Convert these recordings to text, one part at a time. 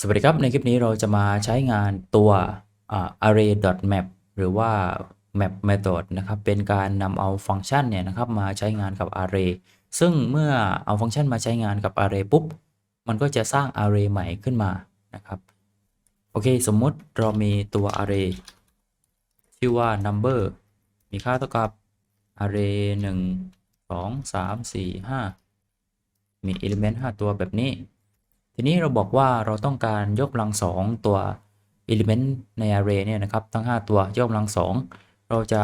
สวัสดีครับ ในคลิปนี้เราจะมาใช้งานตัว array.map หรือว่า map method นะครับ เป็นการนำเอาฟังก์ชันเนี่ยนะครับมาใช้งานกับ array ซึ่งเมื่อเอาฟังก์ชันมาใช้งานกับ array ปุ๊บ มันก็จะสร้าง array ใหม่ขึ้นมานะครับ โอเค สมมุติเรามีตัว array ชื่อว่า number มีค่าเท่ากับ array 1 2 3 4 5 มี element 5 ตัวแบบนี้ ทีนี้เราบอกว่าเราต้องการยกกำลังสองตัว element ใน array เนี่ยนะครับ ทั้ง 5 ตัวยกกำลังสองเราจะ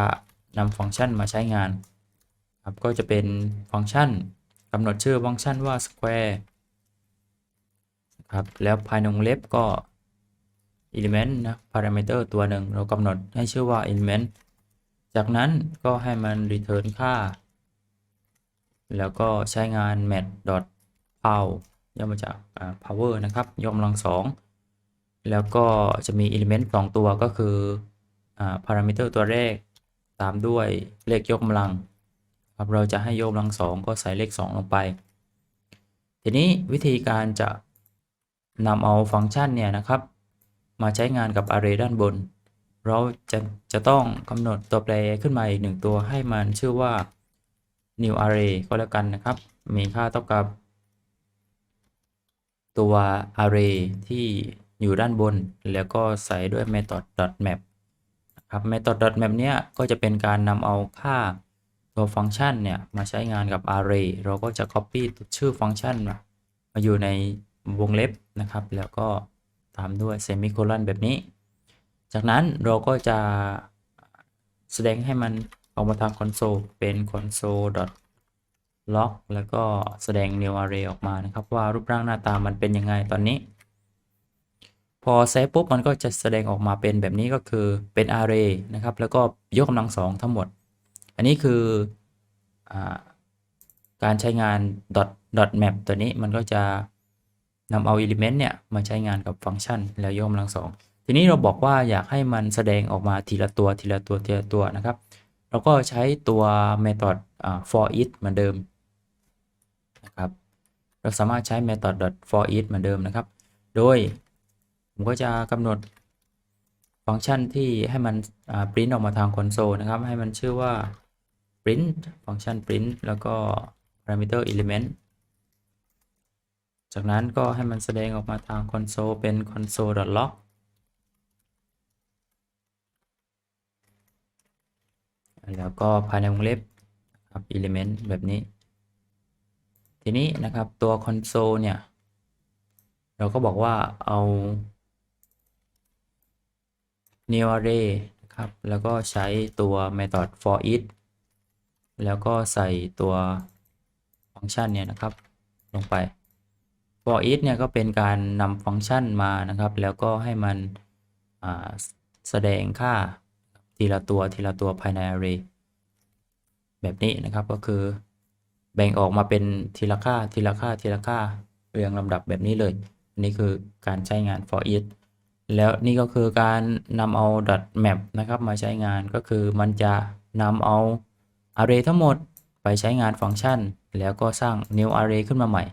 นำฟังก์ชันมาใช้งานครับก็จะเป็นฟังก์ชันกำหนดชื่อฟังก์ชันว่า square ครับแล้วภายในวงเล็บก็ element นะ parameter ตัวหนึ่งเรากำหนดให้ชื่อว่า element จากนั้นก็ให้มัน return ค่า แล้วก็ใช้งาน mat power ย่อมาจาก power นะครับยกกำลังสองแล้วก็จะมี element สองตัวก็คืออ่า parameter ตัวแรก ตามด้วยเลขยกกำลังครับเราจะให้ยกกำลังสองก็ใส่เลข 2 ลงไป ทีนี้วิธีการจะนำเอาฟังก์ชันเนี่ยนะครับ มาใช้งานกับ array ด้านบน เราจะจะต้องกำหนดตัวแปรขึ้นมาอีกหนึ่งตัวให้มันชื่อว่า new array ก็แล้วกันนะครับ มีค่าเท่ากับ ตัว array ที่อยู่ด้านบน แล้วก็ใส่ด้วย method map นะครับ method map เนี้ยก็จะเป็นการนำเอาค่าตัวฟังก์ชันเนี่ย มาใช้งานกับ array เราก็จะ copy ชื่อฟังก์ชันมามาอยู่ในวงเล็บนะครับ แล้วก็ตามด้วย semicolon แบบนี้ จากนั้นเราก็จะแสดงให้มันออกมาทาง console เป็น console log แล้วก็แสดง new array ออกมานะครับ ว่ารูปร่างหน้าตามันเป็นยังไงตอนนี้ พอเซฟปุ๊บมันก็จะแสดงออกมาเป็นแบบนี้ก็คือเป็น array นะครับ แล้วก็ยกกำลังสองทั้งหมด อันนี้คืออการใช้งาน dot dot map ตัวนี้มันก็จะนำเอา element เนี่ยมาใช้งานกับฟังก์ชันแล้วยกกำลังสองทีนี้เราบอกว่าอยากให้มันแสดงออกมาทีละตัวทีละตัวทีละตัวนะครับ เราก็ใช้ตัว method for each เหมือนเดิม นะครับ เราสามารถใช้ method for each เหมือนเดิมนะครับ โดยผมก็จะกำหนดฟังก์ชันที่ให้มัน print ออกมาทางคอนโซลนะครับ ให้มันชื่อว่า print ฟังก์ชัน print แล้วก็ parameter element จากนั้นก็ให้มันแสดงออกมาทางคอนโซลเป็น console.log แล้วก็ภายในวงเล็บครับ element แบบนี้ ทีนี้นะครับตัว console เนี่ย เราก็บอกว่าเอา new array นะครับ แล้วก็ใช้ตัว method for each แล้วก็ใส่ตัวฟังก์ชันเนี่ยนะครับ ลงไป for each เนี่ยก็เป็นการนำฟังก์ชันมานะครับ แล้วก็ให้มันแสดงค่าทีละตัวทีละตัวภายใน array แบบนี้นะครับก็คือ แบ่งออกมาเป็นทีละค่าทีละค่าทีละค่าเรียงลำดับแบบนี้เลย อันนี้คือการใช้งาน for each แล้วนี่ก็คือการนำเอา dot map นะครับมาใช้งานก็คือมันจะนำเอา array ทั้งหมดไปใช้งานฟังก์ชัน แล้วก็สร้าง new array ขึ้นมาใหม่